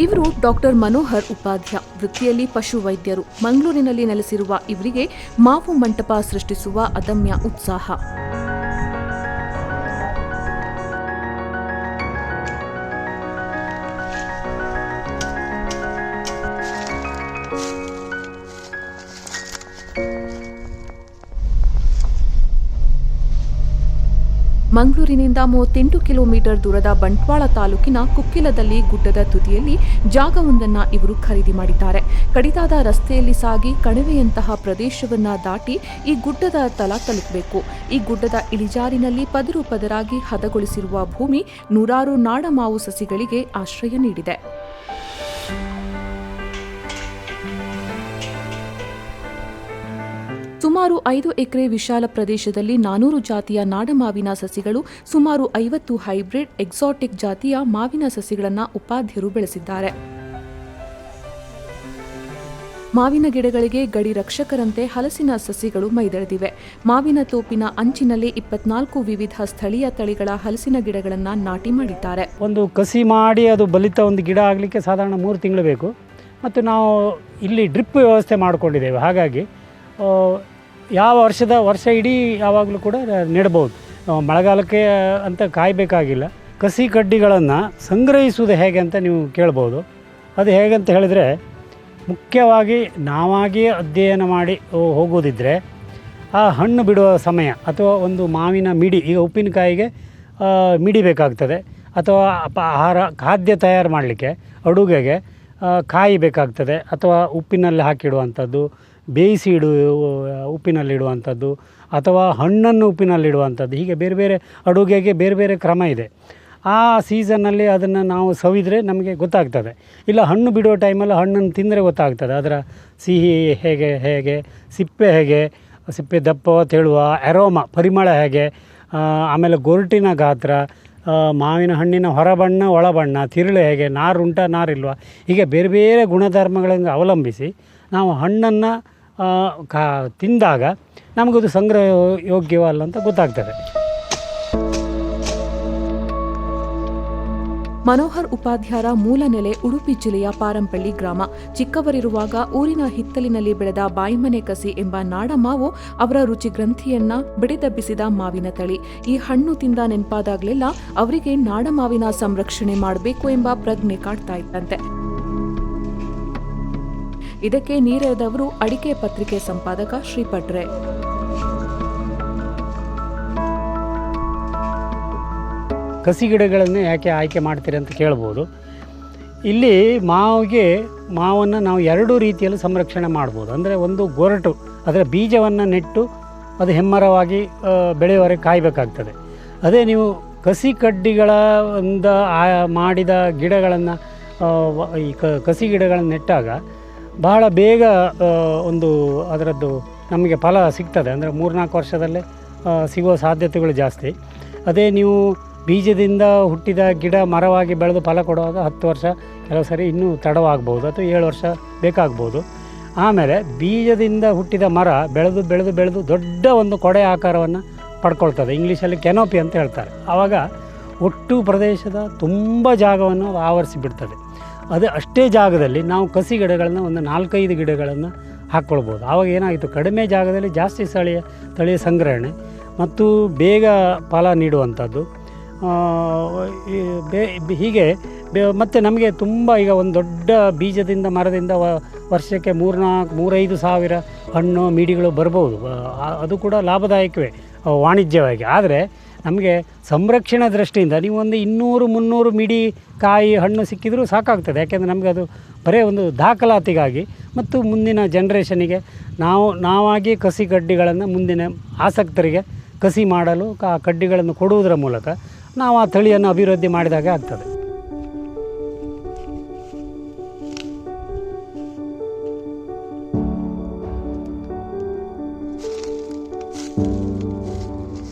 ಇವರು ಡಾಕ್ಟರ್ ಮನೋಹರ್ ಉಪಾಧ್ಯ, ವೃತ್ತಿಯಲ್ಲಿ ಪಶು ವೈದ್ಯರು. ಮಂಗಳೂರಿನಲ್ಲಿ ನೆಲೆಸಿರುವ ಇವರಿಗೆ ಮಾವು ಮಂಟಪ ಸೃಷ್ಟಿಸುವ ಅದಮ್ಯ ಉತ್ಸಾಹ. ಮಂಗಳೂರಿನಿಂದ ಮೂವತ್ತೆಂಟು ಕಿಲೋಮೀಟರ್ ದೂರದ ಬಂಟ್ವಾಳ ತಾಲೂಕಿನ ಕುಕ್ಕಿಲದಲ್ಲಿ ಗುಡ್ಡದ ತುದಿಯಲ್ಲಿ ಜಾಗವೊಂದನ್ನು ಇವರು ಖರೀದಿ ಮಾಡಿದ್ದಾರೆ. ಕಡಿದಾದ ರಸ್ತೆಯಲ್ಲಿ ಸಾಗಿ ಕಣಿವೆಯಂತಹ ಪ್ರದೇಶವನ್ನ ದಾಟಿ ಈ ಗುಡ್ಡದ ತಲ ತಲುಪಬೇಕು. ಈ ಗುಡ್ಡದ ಇಳಿಜಾರಿನಲ್ಲಿ ಪದರು ಪದರಾಗಿ ಹದಗೊಳಿಸಿರುವ ಭೂಮಿ ನೂರಾರು ನಾಡಮಾವು ಸಸಿಗಳಿಗೆ ಆಶ್ರಯ ನೀಡಿದೆ. ಸುಮಾರು ಐದು ಎಕರೆ ವಿಶಾಲ ಪ್ರದೇಶದಲ್ಲಿ ನಾನೂರು ಜಾತಿಯ ನಾಡಮಾವಿನ ಸಸಿಗಳು, ಸುಮಾರು ಐವತ್ತು ಹೈಬ್ರಿಡ್ ಎಕ್ಸಾಟಿಕ್ ಜಾತಿಯ ಮಾವಿನ ಸಸಿಗಳನ್ನು ಉಪಾಧ್ಯರು ಬೆಳೆಸಿದ್ದಾರೆ. ಮಾವಿನ ಗಿಡಗಳಿಗೆ ಗಡಿ ರಕ್ಷಕರಂತೆ ಹಲಸಿನ ಸಸಿಗಳು ಮೈದಳೆದಿವೆ. ಮಾವಿನ ತೋಪಿನ ಅಂಚಿನಲ್ಲಿ ಇಪ್ಪತ್ನಾಲ್ಕು ವಿವಿಧ ಸ್ಥಳೀಯ ತಳಿಗಳ ಹಲಸಿನ ಗಿಡಗಳನ್ನು ನಾಟಿ ಮಾಡಿದ್ದಾರೆ. ಒಂದು ಕಸಿ ಮಾಡಿ ಅದು ಬಲಿತ ಒಂದು ಗಿಡ ಆಗಲಿಕ್ಕೆ ಸಾಧಾರಣ ಮೂರು ತಿಂಗಳು ಬೇಕು. ಮತ್ತು ನಾವು ಇಲ್ಲಿ ಡ್ರಿಪ್ ವ್ಯವಸ್ಥೆ ಮಾಡಿಕೊಂಡಿದ್ದೇವೆ. ಹಾಗಾಗಿ ಯಾವ ವರ್ಷದ ವರ್ಷ ಇಡೀ ಯಾವಾಗಲೂ ಕೂಡ ನೆಡ್ಬೋದು ಮಳೆಗಾಲಕ್ಕೆ ಅಂತ ಕಾಯಬೇಕಾಗಿಲ್ಲ. ಕಸಿ ಕಡ್ಡಿಗಳನ್ನು ಸಂಗ್ರಹಿಸುವುದು ಹೇಗೆ ಅಂತ ನೀವು ಕೇಳ್ಬೋದು. ಅದು ಹೇಗೆ ಅಂತ ಹೇಳಿದರೆ, ಮುಖ್ಯವಾಗಿ ನಾವಾಗಿಯೇ ಅಧ್ಯಯನ ಮಾಡಿ ಹೋಗೋದಿದ್ದರೆ ಆ ಹಣ್ಣು ಬಿಡುವ ಸಮಯ ಅಥವಾ ಒಂದು ಮಾವಿನ ಮಿಡಿ, ಈಗ ಉಪ್ಪಿನಕಾಯಿಗೆ ಮಿಡಿ ಬೇಕಾಗ್ತದೆ. ಅಥವಾ ಆಹಾರ, ಖಾದ್ಯ ತಯಾರು ಮಾಡಲಿಕ್ಕೆ, ಅಡುಗೆಗೆ ಕಾಯಿ ಬೇಕಾಗ್ತದೆ. ಅಥವಾ ಉಪ್ಪಿನಲ್ಲಿ ಹಾಕಿಡುವಂಥದ್ದು ಬೇಯಿಸಿ ಇಡು ಉಪ್ಪಿನಲ್ಲಿಡುವಂಥದ್ದು ಅಥವಾ ಹಣ್ಣನ್ನು ಉಪ್ಪಿನಲ್ಲಿಡುವಂಥದ್ದು. ಹೀಗೆ ಬೇರೆ ಬೇರೆ ಅಡುಗೆಗೆ ಬೇರೆ ಬೇರೆ ಕ್ರಮ ಇದೆ. ಆ ಸೀಸನ್ನಲ್ಲಿ ಅದನ್ನು ನಾವು ಸವಿದರೆ ನಮಗೆ ಗೊತ್ತಾಗ್ತದೆ. ಇಲ್ಲ, ಹಣ್ಣು ಬಿಡುವ ಟೈಮಲ್ಲಿ ಹಣ್ಣನ್ನು ತಿಂದರೆ ಗೊತ್ತಾಗ್ತದೆ. ಅದರ ಸಿಹಿ ಹೇಗೆ ಹೇಗೆ, ಸಿಪ್ಪೆ ಹೇಗೆ, ಸಿಪ್ಪೆ ದಪ್ಪ ತೆಳುವ, ಅರೋಮ, ಪರಿಮಳ ಹೇಗೆ ಆಮೇಲೆ ಗೊರಟಿನ ಗಾತ್ರ ಮಾವಿನ ಹಣ್ಣಿನ ಹೊರಬಣ್ಣ, ಒಳಬಣ್ಣ, ತಿರುಳು ಹೇಗೆ, ನಾರುಂಟ, ನಾರಿಲ್ವ, ಹೀಗೆ ಬೇರೆ ಬೇರೆ ಗುಣಧರ್ಮಗಳನ್ನು ಅವಲಂಬಿಸಿ ನಾವು ಹಣ್ಣನ್ನು ಕಾ, ತಿಂದಾಗ ನಮಗದು ಸಂಗ್ರಹ ಯೋಗ್ಯವಲ್ಲ ಅಂತ ಗೊತ್ತಾಗ್ತದೆ. ಮನೋಹರ್ ಉಪಾಧ್ಯಾಯರ ಮೂಲ ನೆಲೆ ಉಡುಪಿ ಜಿಲ್ಲೆಯ ಪಾರಂಪಳ್ಳಿ ಗ್ರಾಮ. ಚಿಕ್ಕವರಿರುವಾಗ ಊರಿನ ಹಿತ್ತಲಿನಲ್ಲಿ ಬೆಳೆದ ಬಾಯಿಮನೆ ಕಸಿ ಎಂಬ ನಾಡಮಾವು ಅವರ ರುಚಿ ಗ್ರಂಥಿಯನ್ನ ಬಿಡಿದಬ್ಬಿಸಿದ ಮಾವಿನ ತಳಿ. ಈ ಹಣ್ಣು ತಿಂದ ನೆನಪಾದಾಗಲೆಲ್ಲ ಅವರಿಗೆ ನಾಡಮಾವಿನ ಸಂರಕ್ಷಣೆ ಮಾಡಬೇಕು ಎಂಬ ಪ್ರಜ್ಞೆ ಕಾಡ್ತಾ ಇತ್ತಂತೆ. ಇದಕ್ಕೆ ನೀರೆರೆದವರು ಅಡಿಕೆ ಪತ್ರಿಕೆ ಸಂಪಾದಕ ಶ್ರೀಪಟ್ರೆ. ಕಸಿ ಗಿಡಗಳನ್ನು ಯಾಕೆ ಆಯ್ಕೆ ಮಾಡ್ತೀರಿ ಅಂತ ಕೇಳ್ಬೋದು. ಇಲ್ಲಿ ಮಾವಿಗೆ, ಮಾವನ್ನು ನಾವು ಎರಡು ರೀತಿಯಲ್ಲಿ ಸಂರಕ್ಷಣೆ ಮಾಡ್ಬೋದು. ಅಂದರೆ ಒಂದು ಗೊರಟು, ಅದರ ಬೀಜವನ್ನು ನೆಟ್ಟು ಅದು ಹೆಮ್ಮರವಾಗಿ ಬೆಳೆಯುವರೆಗೆ ಕಾಯಬೇಕಾಗ್ತದೆ. ಅದೇ ನೀವು ಕಸಿ ಕಡ್ಡಿಗಳ ಒಂದು ಆ, ಮಾಡಿದ ಗಿಡಗಳನ್ನು ಈ ಕಸಿ ಗಿಡಗಳನ್ನು ನೆಟ್ಟಾಗ ಬಹಳ ಬೇಗ ಒಂದು ಅದರದ್ದು ನಮಗೆ ಫಲ ಸಿಗ್ತದೆ. ಅಂದರೆ ಮೂರ್ನಾಲ್ಕು ವರ್ಷದಲ್ಲೇ ಸಿಗುವ ಸಾಧ್ಯತೆಗಳು ಜಾಸ್ತಿ. ಅದೇ ನೀವು ಬೀಜದಿಂದ ಹುಟ್ಟಿದ ಗಿಡ ಮರವಾಗಿ ಬೆಳೆದು ಫಲ ಕೊಡುವಾಗ ಹತ್ತು ವರ್ಷ, ಕೆಲವು ಸರಿ ಇನ್ನೂ ತಡವಾಗ್ಬೋದು ಅಥವಾ ಏಳು ವರ್ಷ ಬೇಕಾಗ್ಬೋದು ಆಮೇಲೆ ಬೀಜದಿಂದ ಹುಟ್ಟಿದ ಮರ ಬೆಳೆದು ಬೆಳೆದು ಬೆಳೆದು ದೊಡ್ಡ ಒಂದು ಕೊಡೆ ಆಕಾರವನ್ನು ಪಡ್ಕೊಳ್ತದೆ. ಇಂಗ್ಲೀಷಲ್ಲಿ ಕೆನೋಪಿ ಅಂತ ಹೇಳ್ತಾರೆ. ಆವಾಗ ಒಟ್ಟು ಪ್ರದೇಶದ ತುಂಬ ಜಾಗವನ್ನು ಆವರಿಸಿಬಿಡ್ತದೆ ಆವರಿಸಿ ಬಿಡ್ತದೆ. ಅದು ಅಷ್ಟೇ ಜಾಗದಲ್ಲಿ ನಾವು ಕಸಿ ಗಿಡಗಳನ್ನು ಒಂದು ನಾಲ್ಕೈದು ಗಿಡಗಳನ್ನು ಹಾಕ್ಕೊಳ್ಬೋದು. ಆವಾಗ ಏನಾಯಿತು? ಕಡಿಮೆ ಜಾಗದಲ್ಲಿ ಜಾಸ್ತಿ ಸ್ಥಳೀಯ ತಳಿಯ ಸಂಗ್ರಹಣೆ ಮತ್ತು ಬೇಗ ಫಲ ನೀಡುವಂಥದ್ದು. ಬೇ- ಹೀಗೆ ಮತ್ತು ನಮಗೆ ತುಂಬ ಈಗ ಒಂದು ದೊಡ್ಡ ಬೀಜದಿಂದ ಮರದಿಂದ ವರ್ಷಕ್ಕೆ ಮೂರ್ನಾಲ್ಕು, ಮೂರೈದು ಸಾವಿರ ಹಣ್ಣು, ಮೀಡಿಗಳು ಬರ್ಬೋದು. ಅದು ಕೂಡ ಲಾಭದಾಯಕವೇ, ವಾಣಿಜ್ಯವಾಗಿ. ಆದರೆ ನಮಗೆ ಸಂರಕ್ಷಣಾ ದೃಷ್ಟಿಯಿಂದ ನೀವು ಒಂದು ಇನ್ನೂರು, ಮುನ್ನೂರು ಮಿಡಿ ಕಾಯಿ ಹಣ್ಣು ಸಿಕ್ಕಿದರೂ ಸಾಕಾಗ್ತದೆ. ಯಾಕೆಂದರೆ ನಮಗೆ ಅದು ಬರೀ ಒಂದು ದಾಖಲಾತಿಗಾಗಿ ಮತ್ತು ಮುಂದಿನ ಜನ್ರೇಷನಿಗೆ ನಾವು, ನಾವಾಗಿ ಕಸಿ ಕಡ್ಡಿಗಳನ್ನು ಮುಂದಿನ ಆಸಕ್ತರಿಗೆ ಕಸಿ ಮಾಡಲು ಆ ಕಡ್ಡಿಗಳನ್ನು ಕೊಡುವುದರ ಮೂಲಕ ನಾವು ಆ ತಳಿಯನ್ನು ಅಭಿವೃದ್ಧಿ ಮಾಡಿದಾಗೆ ಆಗ್ತದೆ.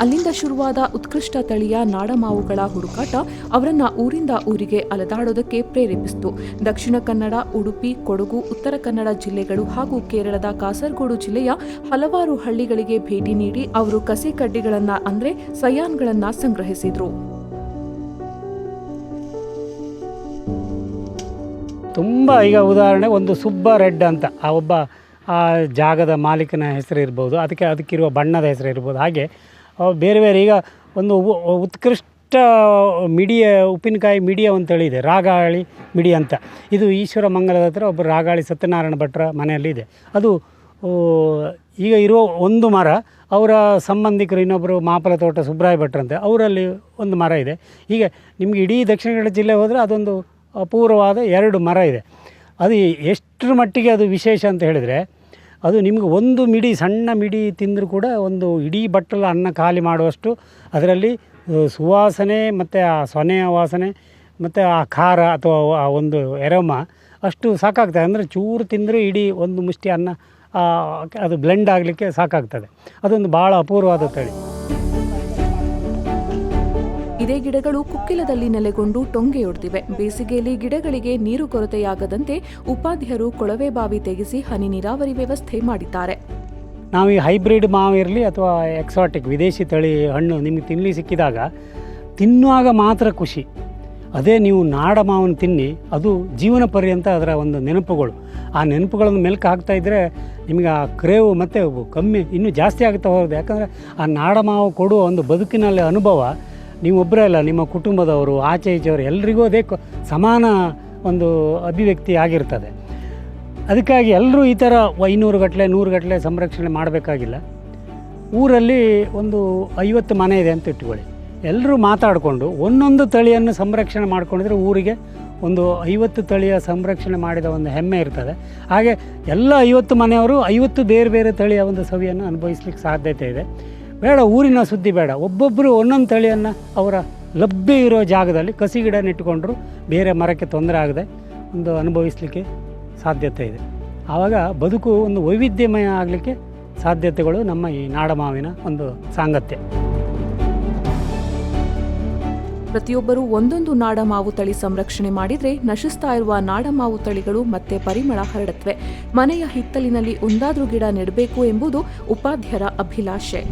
ಅಲ್ಲಿಂದ ಶುರುವಾದ ಉತ್ಕೃಷ್ಟ ತಳಿಯ ನಾಡಮಾವುಗಳ ಹುಡುಕಾಟ ಅವರನ್ನ ಊರಿಂದ ಊರಿಗೆ ಅಲೆದಾಡೋದಕ್ಕೆ ಪ್ರೇರೇಪಿಸಿತು. ದಕ್ಷಿಣ ಕನ್ನಡ, ಉಡುಪಿ, ಕೊಡಗು, ಉತ್ತರ ಕನ್ನಡ ಜಿಲ್ಲೆಗಳು ಹಾಗೂ ಕೇರಳದ ಕಾಸರಗೋಡು ಜಿಲ್ಲೆಯ ಹಲವಾರು ಹಳ್ಳಿಗಳಿಗೆ ಭೇಟಿ ನೀಡಿ ಅವರು ಕಸಿ ಕಡ್ಡಿಗಳನ್ನ ಅಂದ್ರೆ ಸಯಾನ್ಗಳನ್ನ ಸಂಗ್ರಹಿಸಿದ್ರು. ತುಂಬ ಈಗ ಉದಾಹರಣೆ ಒಂದು ಸುಬ್ಬ ರೆಡ್ ಅಂತ. ಆ ಒಬ್ಬ ಆ ಜಾಗದ ಮಾಲೀಕನ ಹೆಸರು ಇರ್ಬೋದು, ಅದಕ್ಕೆ ಅದಕ್ಕಿರುವ ಬಣ್ಣದ ಹೆಸರು ಇರ್ಬೋದು. ಹಾಗೆ ಬೇರೆ ಬೇರೆ ಈಗ ಒಂದು ಉತ್ಕೃಷ್ಟ ಮಿಡಿಯ, ಉಪ್ಪಿನಕಾಯಿ ಮಿಡಿಯ ಅಂತೇಳಿ ಇದೆ ರಾಗಾಳಿ ಮಿಡಿ ಅಂತ. ಇದು ಈಶ್ವರ ಮಂಗಲದ ಹತ್ರ ಒಬ್ಬ ರಾಗಾಳಿ ಸತ್ಯನಾರಾಯಣ ಭಟ್ರ ಮನೆಯಲ್ಲಿ ಇದೆ. ಅದು ಈಗ ಇರೋ ಒಂದು ಮರ, ಅವರ ಸಂಬಂಧಿಕರು ಇನ್ನೊಬ್ಬರು ಮಾಪಲ ತೋಟ ಸುಬ್ರಾಯ ಭಟ್ರಂತೆ ಅವರಲ್ಲಿ ಒಂದು ಮರ ಇದೆ. ಹೀಗೆ ನಿಮಗೆ ಇಡೀ ದಕ್ಷಿಣ ಕನ್ನಡ ಜಿಲ್ಲೆ ಹೋದರೆ ಅದೊಂದು ಅಪೂರ್ವವಾದ ಎರಡು ಮರ ಇದೆ. ಅದು ಎಷ್ಟರ ಮಟ್ಟಿಗೆ ಅದು ವಿಶೇಷ ಅಂತ ಹೇಳಿದರೆ ಅದು ನಿಮಗೆ ಒಂದು ಮಿಡಿ, ಸಣ್ಣ ಮಿಡಿ ತಿಂದರೂ ಕೂಡ ಒಂದು ಇಡೀ ಬಟ್ಟಲ ಅನ್ನ ಖಾಲಿ ಮಾಡುವಷ್ಟು ಅದರಲ್ಲಿ ಸುವಾಸನೆ ಮತ್ತು ಆ ಸೊನೆಯ ವಾಸನೆ ಮತ್ತು ಆ ಖಾರ ಅಥವಾ ಆ ಒಂದು ಎರಮ ಅಷ್ಟು ಸಾಕಾಗ್ತದೆ. ಅಂದರೆ ಚೂರು ತಿಂದರೆ ಇಡೀ ಒಂದು ಮುಷ್ಟಿ ಅನ್ನ ಅದು ಬ್ಲೆಂಡ್ ಆಗಲಿಕ್ಕೆ ಸಾಕಾಗ್ತದೆ. ಅದೊಂದು ಭಾಳ ಅಪೂರ್ವವಾದ ತಳಿ ಇದೇ ಗಿಡಗಳು ಕುಕ್ಕಿಲದಲ್ಲಿ ನೆಲೆಗೊಂಡು ಟೊಂಗೆಯೊಡ್ತಿವೆ ಬೇಸಿಗೆಯಲ್ಲಿ ಗಿಡಗಳಿಗೆ ನೀರು ಕೊರತೆಯಾಗದಂತೆ ಉಪಾಧ್ಯರು ಕೊಳವೆ ಬಾವಿ ತೆಗೆಸಿ ಹನಿ ನೀರಾವರಿ ವ್ಯವಸ್ಥೆ ಮಾಡಿದ್ದಾರೆ. ನಾವು ಈ ಹೈಬ್ರಿಡ್ ಮಾವು ಇರಲಿ ಅಥವಾ ಎಕ್ಸಾಟಿಕ್ ವಿದೇಶಿ ತಳಿ ಹಣ್ಣು ನಿಮಗೆ ತಿನ್ನಲಿ ಸಿಕ್ಕಿದಾಗ ತಿನ್ನುವಾಗ ಮಾತ್ರ ಖುಷಿ. ಅದೇ ನೀವು ನಾಡ ಮಾವನ್ನು ತಿನ್ನಿ, ಅದು ಜೀವನ ಪರ್ಯಂತ ಅದರ ಒಂದು ನೆನಪುಗಳು. ಆ ನೆನಪುಗಳನ್ನು ಮೆಲ್ಕು ಹಾಕ್ತಾ ಇದ್ದರೆ ನಿಮಗೆ ಆ ಕ್ರೇವು ಮತ್ತು ಕಮ್ಮಿ ಇನ್ನೂ ಜಾಸ್ತಿ ಆಗ್ತಾ ಹೋಗೋದು ಯಾಕಂದರೆ ಆ ನಾಡ ಮಾವು ಕೊಡುವ ಒಂದು ಬದುಕಿನಲ್ಲಿ ಅನುಭವ ನೀವು ಒಬ್ಬರೇ ಅಲ್ಲ ನಿಮ್ಮ ಕುಟುಂಬದವರು, ಆಚೆ ಈಚೆಯವರು, ಎಲ್ರಿಗೂ ಅದೇ ಸಮಾನ ಒಂದು ಅಭಿವ್ಯಕ್ತಿ ಆಗಿರ್ತದೆ. ಅದಕ್ಕಾಗಿ ಎಲ್ಲರೂ ಈ ಥರ ಐನೂರು ಗಟ್ಟಲೆ ನೂರು ಸಂರಕ್ಷಣೆ ಮಾಡಬೇಕಾಗಿಲ್ಲ. ಊರಲ್ಲಿ ಒಂದು ಐವತ್ತು ಮನೆ ಇದೆ ಅಂತ ಇಟ್ಕೊಳ್ಳಿ. ಎಲ್ಲರೂ ಮಾತಾಡಿಕೊಂಡು ಒಂದೊಂದು ತಳಿಯನ್ನು ಸಂರಕ್ಷಣೆ ಮಾಡ್ಕೊಂಡಿದ್ರೆ ಊರಿಗೆ ಒಂದು ಐವತ್ತು ತಳಿಯ ಸಂರಕ್ಷಣೆ ಮಾಡಿದ ಒಂದು ಹೆಮ್ಮೆ ಇರ್ತದೆ. ಹಾಗೆ ಎಲ್ಲ ಐವತ್ತು ಮನೆಯವರು ಐವತ್ತು ಬೇರೆ ಬೇರೆ ತಳಿಯ ಒಂದು ಸವಿಯನ್ನು ಅನುಭವಿಸ್ಲಿಕ್ಕೆ ಸಾಧ್ಯತೆ ಇದೆ. ಬೇಡ, ಊರಿನ ಸುದ್ದಿ ಬೇಡ. ಒಬ್ಬೊಬ್ಬರು ಒಂದೊಂದು ತಳಿಯನ್ನು ಅವರ ಲಭ್ಯ ಇರೋ ಜಾಗದಲ್ಲಿ ಕಸಿ ಗಿಡ ನೆಟ್ಟುಕೊಂಡ್ರು ಬೇರೆ ಮರಕ್ಕೆ ತೊಂದರೆ ಆಗದೆ ಒಂದು ಅನುಭವಿಸಲಿಕ್ಕೆ ಸಾಧ್ಯತೆ ಇದೆ. ಆವಾಗ ಬದುಕು ಒಂದು ವೈವಿಧ್ಯಮಯ ಆಗಲಿಕ್ಕೆ ಸಾಧ್ಯತೆಗಳು ನಮ್ಮ ಈ ನಾಡಮಾವಿನ ಒಂದು ಸಾಂಗತ್ಯ. ಪ್ರತಿಯೊಬ್ಬರು ಒಂದೊಂದು ನಾಡಮಾವು ತಳಿ ಸಂರಕ್ಷಣೆ ಮಾಡಿದ್ರೆ ನಶಿಸ್ತಾ ಇರುವ ನಾಡಮಾವು ತಳಿಗಳು ಮತ್ತೆ ಪರಿಮಳ ಹರಡತ್ವೆ ಮನೆಯ ಹಿತ್ತಲಿನಲ್ಲಿ ಒಂದಾದ್ರೂ ಗಿಡ ನೆಡಬೇಕು ಎಂಬುದು ಉಪಾಧ್ಯರ ಅಭಿಲಾಷೆ.